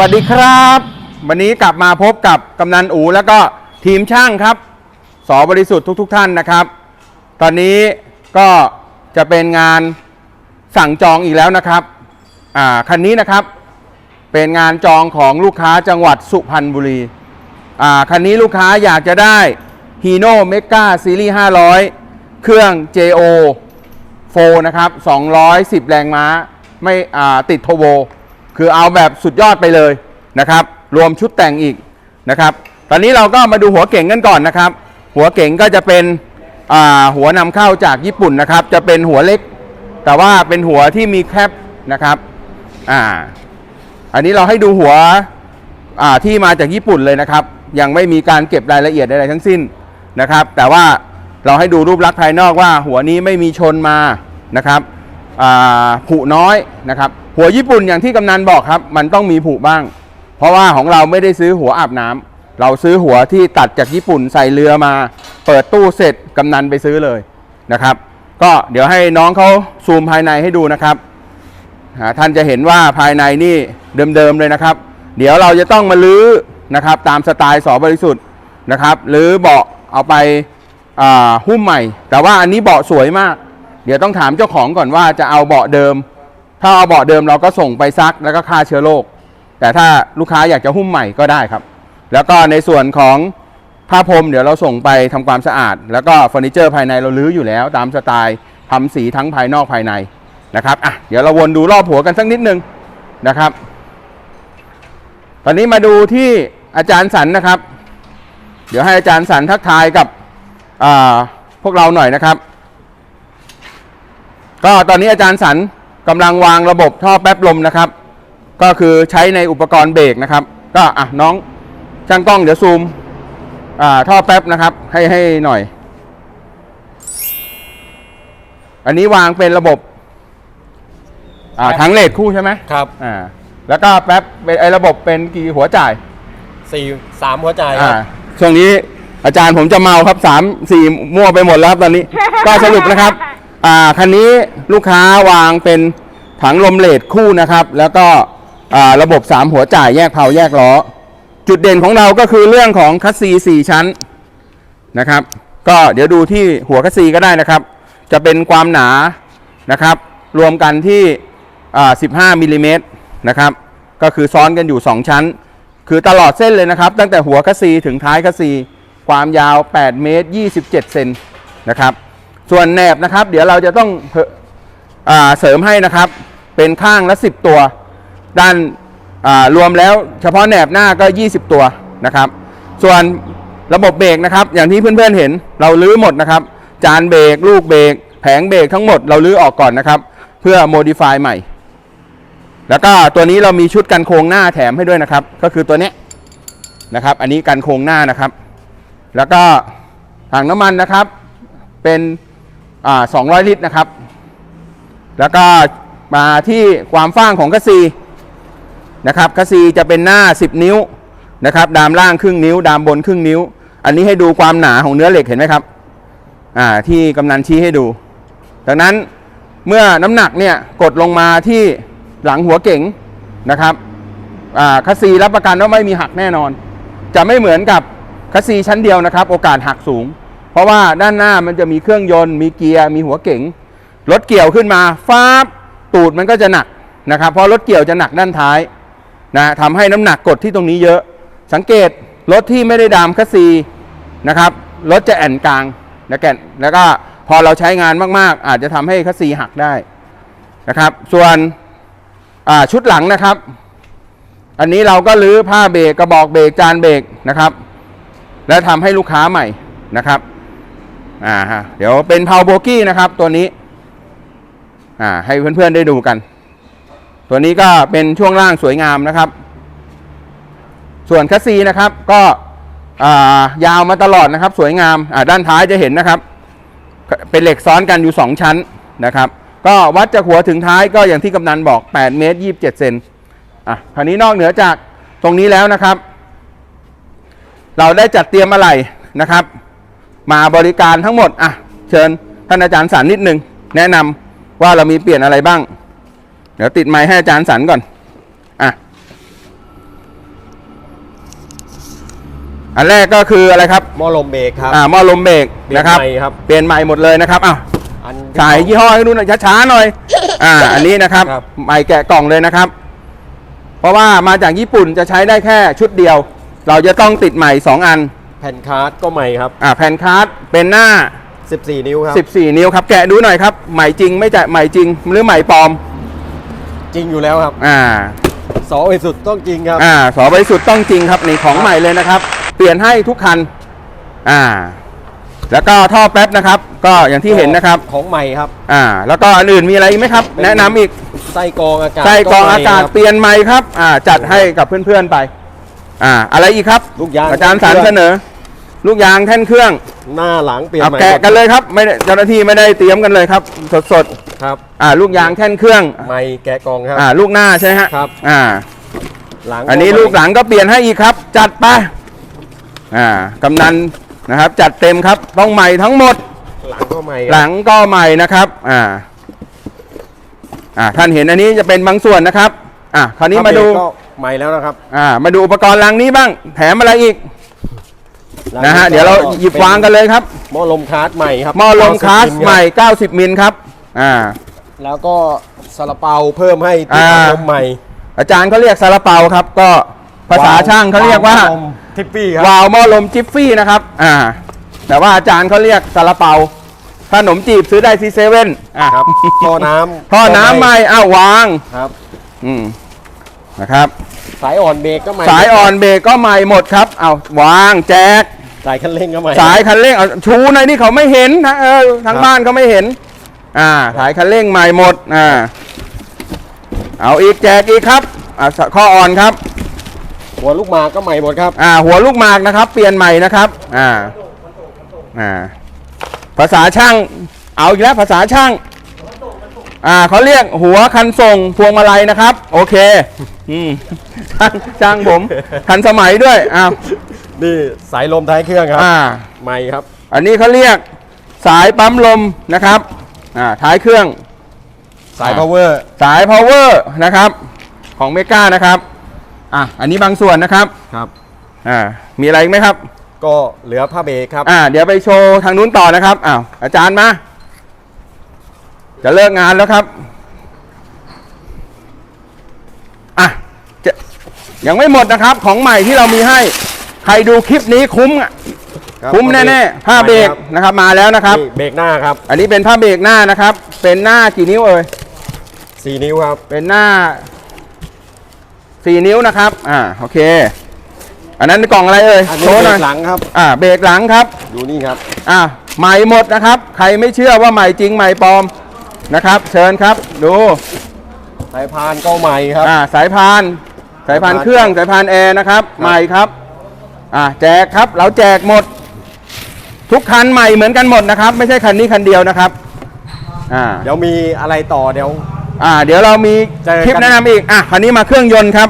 วัสดีครับ วันนี้กลับมาพบกับกำนันอูแล้วก็ทีมช่างครับสอบริสุทธิ์ทุกๆท่านนะครับ ตอนนี้ก็จะเป็นงานสั่งจองอีกแล้วนะครับอ่าคันนี้นะครับ เป็นงานจองของลูกค้าจังหวัดสุพรรณบุรีอ่าคันนี้ลูกค้าอยากจะได้ Hino Mega Series 500 เครื่อง JO 4นะครับ210 แรงม้าไม่อ่าติดโทโบ คือเอาแบบสุดยอดไปเลยนะครับ รวมชุดแต่งอีกนะครับ ตอนนี้เราก็มาดูหัวเก่งกันก่อนนะครับ หัวเก่งก็จะเป็นหัวนำเข้าจากญี่ปุ่นนะครับ จะเป็นหัวเล็ก แต่ว่าเป็นหัวที่มีแคปนะครับอ่าอันนี้เราให้ดูหัวอ่าที่มาจากญี่ปุ่นเลยนะครับ ยังไม่มีการเก็บรายละเอียดใดๆทั้งสิ้นนะครับ แต่ว่าเราให้ดูรูปลักษณ์ภายนอกว่าหัวนี้ไม่มีชนมานะครับอ่าผุน้อยนะครับ หัวญี่ปุ่นอย่างที่กำนันบอกครับ มันต้องมีผุบ้าง เพราะว่าของเราไม่ได้ซื้อหัวอาบน้ำเราซื้อหัวที่ตัดจากญี่ปุ่นใส่เรือมา เปิดตู้เสร็จกำนันไปซื้อเลยนะครับ ก็เดี๋ยวให้น้องเขาซูมภายในให้ดูนะครับท่านจะเห็นว่าภายในนี่เดิมๆเลยนะครับ เดี๋ยวเราจะต้องมาลื้อนะครับตามสไตล์สอบริสุทธิ์นะครับหรือเบาะเอาไปาหุ้มใหม่ แต่ว่าอันนี้เบาะสวยมาก เดี๋ยวต้องถามเจ้าของก่อนว่าจะเอาเบาะเดิม ถ้าเอาเบาะเดิมเราก็ส่งไปซักแล้วก็ฆ่าเชื้อโรค แต่ถ้าลูกค้าอยากจะหุ้มใหม่ก็ได้ครับ แล้วก็ในส่วนของผ้าพรมเดี๋ยวเราส่งไปทำความสะอาด แล้วก็เฟอร์นิเจอร์ภายในเราลื้ออยู่แล้ว ตามสไตล์ทำสีทั้งภายนอกภายในนะครับอะเดี๋ยวเราวนดูรอบหัวกันสักนิดนึงนะครับ ตอนนี้มาดูที่อาจารย์สันนะครับ เดี๋ยวให้อาจารย์สันทักทายกับพวกเราหน่อยนะครับ ก็ตอนนี้อาจารย์สัน กำลังวางระบบท่อแป๊บลมนะครับ ก็คือใช้ในอุปกรณ์เบรกนะครับ ก็อะน้องช่างกล้องเดี๋ยวซูมอ่าท่อแป๊บนะครับ ให้ให้หน่อย อันนี้วางเป็นระบบอ่าทั้งเลทคู่ใช่ไหมครับอ่าแล้วก็แป๊บเป็นไอระบบเป็นกี่หัวจ่ายสี่สามหัวใจคอ่ารับช่วงนี้อาจารย์ผมจะเมาครับสามสี่มั่วไปหมดแล้วครับตอนนี้ ก็สรุปนะครับ อ่าคันนี้ลูกค้าวางเป็นถังลมเลทคู่นะครับ แล้วก็อ่าระบบ 3 หัวจ่ายแยกเพลาแยกล้อ จุดเด่นของเราก็คือเรื่องของคัสซี4ชั้นนะครับ ก็เดี๋ยวดูที่หัวคัสซีก็ได้นะครับ จะเป็นความหนานะครับ รวมกันที่อ่า15มิลลิเมตรนะครับ ก็คือซ้อนกันอยู่ 2 ชั้น คือตลอดเส้นเลยนะครับ ตั้งแต่หัวคัสซีถึงท้ายคัสซีความยาว 8 เมตร 27 เซนนะครับ ส่วนแหนบนะครับ เดี๋ยวเราจะต้องเอเสริมให้นะครับ เป็นข้างละ10 ตัว ด้านารวมแล้วเฉพาะแหนบหน้าก็ 20 ตัวนะครับ ส่วนระบบเบรกนะครับ อย่างที่เพื่อนๆเห็นเราลื้อหมดนะครับ จานเบรกลูกเบรกแผงเบรกทั้งหมดเราลื้อออกก่อนนะครับ เพื่อโมดิฟายใหม่ แล้วก็ตัวนี้เรามีชุดกันโครงหน้าแถมให้ด้วยนะครับ ก็คือตัวนี้นะครับ อันนี้กันโครงหน้านะครับ แล้วก็ถังน้ำมันนะครับ เป็น 200 ลิตรนะครับ แล้วก็มาที่ความฟ้างของคัสซีนะครับคัสซีจะเป็นหน้า 10 นิ้วนะครับดามล่างครึ่งนิ้ว ดามบนครึ่งนิ้ว อันนี้ให้ดูความหนาของเนื้อเหล็กเห็นไหมครับอ่าที่กำนันชี้ให้ดู ดังนั้นเมื่อน้ำหนักเนี่ยกดลงมาที่หลังหัวเก๋งนะครับอ่าคัสซีรับประกันว่าไม่มีหักแน่นอน จะไม่เหมือนกับคัสซีชั้นเดียวนะครับ โอกาสหักสูง เพราะว่าด้านหน้ามันจะมีเครื่องยนต์มีเกียร์มีหัวเก๋งรถเกี่ยวขึ้นมาฟ้าบตูดมันก็จะหนักนะครับเพราะรถเกี่ยวจะหนักด้านท้ายนะทำให้น้ำหนักกดที่ตรงนี้เยอะ สังเกตรถที่ไม่ได้ดามคัสซีนะครับรถจะแอนกลางนะแกนแล้วก็พอเราใช้งานมากๆ อาจจะทำให้คัสซีหักได้นะครับ ส่วนชุดหลังนะครับ อันนี้เราก็ลื้อผ้าเบรกกระบอกเบรกจานเบรกนะครับ แล้วทำให้ลูกค้าใหม่นะครับ อ่าฮะเดี๋ยวเป็นเพาโบกี้นะครับตัวนี้ อ่า ให้เพื่อนๆได้ดูกัน ตัวนี้ก็เป็นช่วงล่างสวยงามนะครับ ส่วนคัสซีนะครับ ก็อ่ายาวมาตลอดนะครับ สวยงามอ่าด้านท้ายจะเห็นนะครับ เป็นเหล็กซ้อนกันอยู่ 2 ชั้นนะครับ ก็วัดจากหัวถึงท้ายก็อย่างที่กำนันบอก8เมตร27เซนอะคราวนี้นอกเหนือจากตรงนี้แล้วนะครับ เราได้จัดเตรียมอะไรนะครับ มาบริการทั้งหมดอะเชิญท่านอาจารย์สันนิดนึงแนะนำว่าเรามีเปลี่ยนอะไรบ้าง เดี๋ยวติดไม้ให้อาจารย์สันก่อนอะอันแรกก็คืออะไรครับหม้อลมเบรกครับอ่าหม้อลมเบรกนะครับเปลี่ยนใหม่หมดเลยนะครับอ้าวสายยี่ห้อให้ดูหน่อยช้าๆหน่อย อ่า อันนี้นะครับใหม่แกะกล่องเลยนะครับ เพราะว่ามาจากญี่ปุ่นจะใช้ได้แค่ชุดเดียว เราจะต้องติดใหม่ 2 อัน แผ่นคาร์ดก็ใหม่ครับ อ่าแผ่นคาร์ดเป็นหน้า 14 นิ้วครับ 14 นิ้วครับ แกะดูหน่อยครับ ใหม่จริงไม่จะใหม่จริง หรือใหม่ปลอม จริงอยู่แล้วครับอ่าสอไอสุดต้องจริงครับ อ่าสอบริสุทธิ์ต้องจริงครับนี่ของใหม่เลยนะครับ เปลี่ยนให้ทุกคัน อ่า แล้วก็ท่อแป๊บนะครับ ก็อย่างที่เห็นนะครับ ของใหม่ครับ อ่า แล้วก็อันอื่นมีอะไรอีกไหมครับเป็นแนะนำอีกไส้กรองอากาศใส่กรองอากาศใหม่ครับเปลี่ยนใหม่ครับ อ่า จัดให้กับเพื่อนๆไป อ่า อะไรอีกครับ ลูกยางอาจารย์สารเครื่องเสนอ ลูกยางแท่นเครื่องหน้าหลังเปลี่ยนเอาใหม่แกะกันเลยครับไม่ได้เจ้าหน้าที่ไม่ได้เตรียมกันเลยครับ สดครับๆอ่า ลูกยางแท่นเครื่อง ใหม่แกะกรองครับ อ่า ลูกหน้าใช่ไหมฮะครับ อ่า หลังอันนี้ลูกหลังก็เปลี่ยนให้อีกครับ จัดไปอ่ากำนันนะครับ จัดเต็มครับต้องใหม่ทั้งหมด หลังก็ใหม่ครับ หลังก็ใหม่นะครับ อ่า อ่า ท่านเห็นอันนี้จะเป็นบางส่วนนะครับ อ่าคราวนี้มาดูก็ ใหม่แล้วนะครับอ่ามาดูอุปกรณ์ลังนี้บ้าง แถมอะไรอีกหลังนะฮะเดี๋ยวเราหยิบวางกันเลยครับหม้อลมคาร์ดใหม่ครับหม้อลม90คลาสมิลใหม่ 90 มิลครับอ่าแล้วก็ซาลาเปาเพิ่มให้ที่อ่าลมใหม่ อาจารย์เขาเรียกซาลาเปาครับ ก็ภาษาช่างเขาเรียกว่าลมทิปปี้ครับวาล์วหม้อลมจิฟฟี่นะครับอ่าแต่ว่าอาจารย์เขาเรียกซาลาเปาขนมจีบซื้อได้ที่เซเว่นอ่าครับท่อน้ำท่อน้ำใหม่อ้าววางครับ อืม นะครับสายอ่อนเบรกก็ใหม่สายอ่อนเบรกก็ใหม่หมดครับเอาวางแจกสายคันเร่งก็ใหม่สายคันเร่งเอาชูหน่อยนี่เขาไม่เห็นนะเออทางครับบ้านเขาไม่เห็น อ่า สายคันเร่งใหม่หมดอ่าเอาอีกแจกอีกครับอ่าข้ออ่อนครับ หัวลูกหมากก็ใหม่หมดครับอ่า หัวลูกหมากนะครับ เปลี่ยนใหม่นะครับอ่าอ่าภาษาช่าง เอาอีกแล้วภาษาช่าง อ่าเขาเรียกหัวคันส่งพวงมาลัยนะครับ โอเค อืมช่างช่างผมทันสมัยด้วยอ้าวนี่สายลมท้ายเครื่องครับอ่าใหม่ครับ อันนี้เขาเรียกสายปั๊มลมนะครับอ่าท้ายเครื่อง สายอ่า power สาย power นะครับ ของเมกานะครับอะอันนี้บางส่วนนะครับครับ อ่ามีอะไรอีกไหมครับ ก็เหลือผ้าเบรกครับ อ่า เดี๋ยวไปโชว์ทางนู้นต่อนะครับอ้าวอาจารย์มา จะเลิกงานแล้วครับ อะจะยังไม่หมดนะครับ ของใหม่ที่เรามีให้ ใครดูคลิปนี้คุ้มอะครับคุ้มแน่ๆผ้าเบรกนะครับ มาแล้วนะครับ นี่เบรกหน้าครับ อันนี้เป็นผ้าเบรกหน้านะครับ เป็นหน้ากี่นิ้วเอ่ย 4 นิ้วครับ เป็นหน้าสี่นิ้วนะครับ อ่า โอเค อันนั้นกล่องอะไรเอ่ยอันโชนี้ว์เบหรน่อยกหลังครับ อ่า เบรกหลังครับดูนี่ครับ อ่า ใหม่หมดนะครับ ใครไม่เชื่อว่าใหม่จริงใหม่ปลอม นะครับ เชิญครับ ดู สายพานก็ใหม่ครับ อ่าสายพาน สายพานเครื่อง สายพานแอร์นะครับ ใหม่ครับ อ่าแจกครับ เราแจกหมด ทุกคันใหม่เหมือนกันหมดนะครับ ไม่ใช่คันนี้คันเดียวนะครับ อ่า เดี๋ยวมีอะไรต่อเดี๋ยว อ่า เดี๋ยวเรามีเจอกัน คลิปแนะนำอีก อะคราวนี้มาเครื่องยนต์ครับ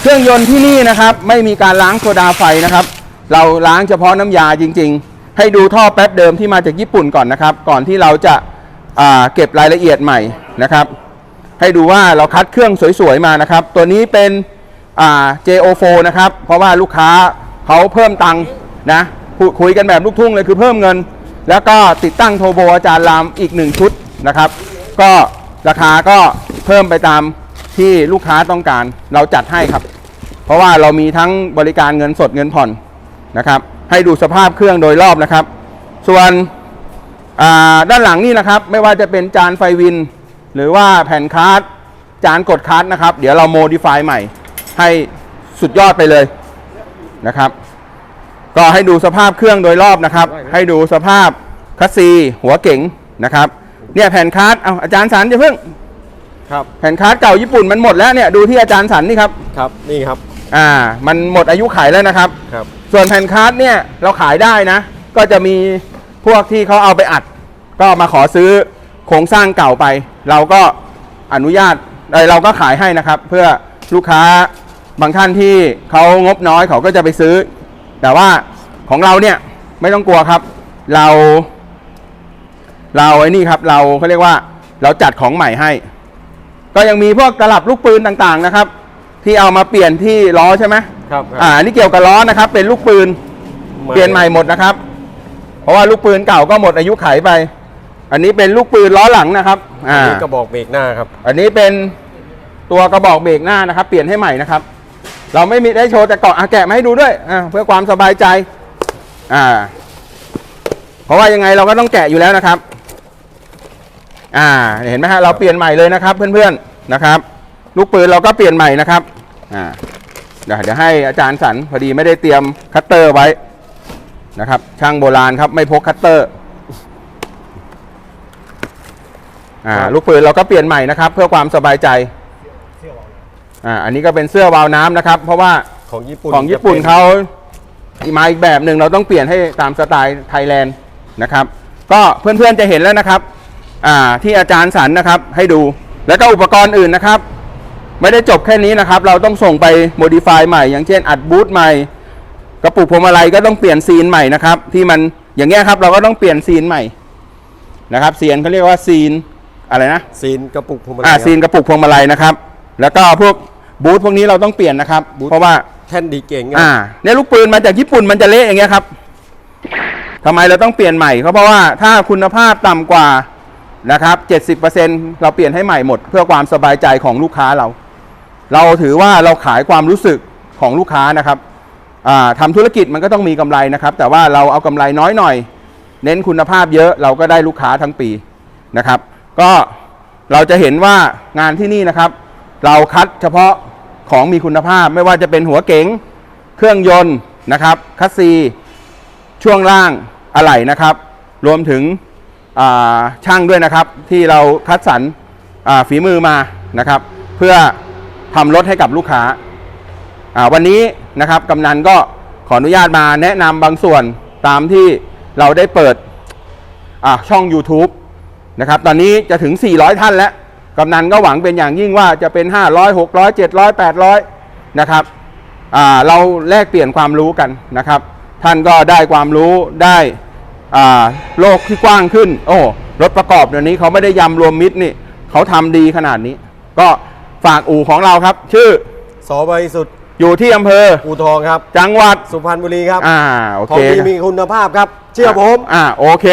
เครื่องยนต์ที่นี่นะครับ ไม่มีการล้างโซดาไฟนะครับ เราล้างเฉพาะน้ำยาจริง ๆ ให้ดูท่อแป๊บเดิมที่มาจากญี่ปุ่นก่อนนะครับ ก่อนที่เราจะอ่า เก็บรายละเอียดใหม่นะครับ ให้ดูว่าเราคัดเครื่องสวยๆมานะครับ ตัวนี้เป็น JO4 นะครับ เพราะว่าลูกค้าเขาเพิ่มตังค์นะคุยคุยกันแบบลูกทุ่งเลยคือเพิ่มเงิน แล้วก็ติดตั้งโทโบอาจารย์รามอีกหนึ่งชุดนะครับ ก็ราคาก็เพิ่มไปตามที่ลูกค้าต้องการเราจัดให้ครับ เพราะว่าเรามีทั้งบริการเงินสดเงินผ่อนนะครับ ให้ดูสภาพเครื่องโดยรอบนะครับ ส่วน ด้านหลังนี่นะครับไม่ว่าจะเป็นจานไฟวิน หรือว่าแผ่นคาร์ดจานกดคาร์ดนะครับ เดี๋ยวเราโมดิฟายใหม่ ให้สุดยอดไปเลยนะครับ ก็ให้ดูสภาพเครื่องโดยรอบนะครับ ให้ดูสภาพคัสซีหัวเก๋งนะครับเนี่ยแผ่นคาร์ดเอาอาจารย์สันอย่าเพิ่งครับแผ่นคาร์ดเก่าญี่ปุ่นมันหมดแล้วเนี่ยดูที่อาจารย์สันนี่ครับครับนี่ครับอ่ามันหมดอายุขายแล้วนะครับครับ ส่วนแผ่นคาร์ดเนี่ยเราขายได้นะ ก็จะมี พวกที่เขาเอาไปอัด ก็มาขอซื้อโครงสร้างเก่าไป เราก็อนุญาตเอ้ยเราก็ขายให้นะครับ เพื่อลูกค้าบางท่านที่เขางบน้อยเขาก็จะไปซื้อ แต่ว่าของเราเนี่ยไม่ต้องกลัวครับ เรา เราไอ้นี่ครับ เราเขาเรียกว่าเราจัดของใหม่ให้ ก็ยังมีพวกตลับลูกปืนต่างๆนะครับ ที่เอามาเปลี่ยนที่ล้อใช่ไหมครับครับอ่าอันนี้เกี่ยวกับล้อนะครับ เป็นลูกปืนเปลี่ยนใหม่หมดนะครับ เพราะว่าลูกปืนเก่าก็หมดอายุไขไป อันนี้เป็นลูกปืนล้อหลังนะครับอัอ่านนี้กระบอกเบรกหน้าครับ อันนี้เป็นตัวกระบอกเบรกหน้านะครับ เปลี่ยนให้ใหม่นะครับ เราไม่มีได้โชว์แต่เกาะอะแกะมาให้ดูด้วยอ่าเพื่อความสบายใจ อ่า เพราะว่ายังไงเราก็ต้องแกะอยู่แล้วนะครับ อ่า เห็นไหมฮะเราเปลี่ยนใหม่เลยนะครับ เพื่อนๆนะครับ ลูกปืนเราก็เปลี่ยนใหม่นะครับ อ่าเดี๋ยวเดี๋ยวให้อาจารย์สันพอดีไม่ได้เตรียมคัตเตอร์ไว้ นะครับ ช่างโบราณครับไม่พกคัตเตอร์อ่าครับลูกปืนเราก็เปลี่ยนใหม่นะครับ เพื่อความสบายใจอ่าอันนี้ก็เป็นเสื้อวาล์วน้ำนะครับ เพราะว่าของญี่ปุ่นของญี่ปุ่นจะป็เขามาอีกแบบหนึ่งเราต้องเปลี่ยนให้ตามสไตล์ไทยแลนด์นะครับ ก็เพื่อนๆจะเห็นแล้วนะครับอ่าที่อาจารย์สันนะครับให้ดูแล้วก็อุปกรณ์อื่นนะครับ ไม่ได้จบแค่นี้นะครับ เราต้องส่งไปโมดิฟายใหม่ อย่างเช่นอัดบูทใหม่ กระปุกพวงมาลัยก็ต้องเปลี่ยนซีนใหม่นะครับ ที่มันอย่างเงี้ยครับ เราก็ต้องเปลี่ยนซีนใหม่นะครับซีนเขาเรียกว่าซีนอะไรนะซีนกระปุกพวงมาลัยอ่าครับซีนกระปุกพวงมาลัยนะครับ แล้วก็พวกบูทพวกนี้เราต้องเปลี่ยนนะครับบูทเพราะว่าแท่นดีเก่งครัอ่าบเนี่ยลูกปืนมาจากญี่ปุ่นมันจะเละอย่างเงี้ยครับทำไมเราต้องเปลี่ยนใหม่เพราะว่าถ้าคุณภาพต่ำกว่านะครับ70%เราเปลี่ยนให้ใหม่หมด เพื่อความสบายใจของลูกค้าเรา เราถือว่าเราขายความรู้สึกของลูกค้านะครับ อ่าทำธุรกิจมันก็ต้องมีกำไรนะครับ แต่ว่าเราเอากำไรน้อยหน่อย เน้นคุณภาพเยอะเราก็ได้ลูกค้าทั้งปีนะครับ ก็เราจะเห็นว่างานที่นี่นะครับ เราคัดเฉพาะของมีคุณภาพไม่ว่าจะเป็นหัวเก๋งเครื่องยนต์นะครับคัสซี ช่วงล่างอะไหล่นะครับ รวมถึงช่างด้วยนะครับ ที่เราคัดสรรฝีมือมานะครับ เพื่อทำรถให้กับลูกค้าวันนี้ นะครับกำนันก็ขออนุญาตมาแนะนำบางส่วนตามที่เราได้เปิดช่อง YouTube นะครับตอนนี้จะถึง 400 ท่านแล้วกำนันก็หวังเป็นอย่างยิ่งว่าจะเป็น 500 600 700 800 นะครับเราแลกเปลี่ยนความรู้กันนะครับ ท่านก็ได้ความรู้ได้โลกที่กว้างขึ้น โอ้รถประกอบเดี๋ยวนี้เขาไม่ได้ยำรวมมิตรนี่เขาทำดีขนาดนี้ ก็ฝากอู่ของเราครับ ชื่อสอบริสุทธิ์ อยู่ที่อำเภอ อูทองครับ จังหวัด สุพรรณบุรีครับอ่าโอขอเคงดีมีคุณภาพครับ เชื่อผม อ่าโอเค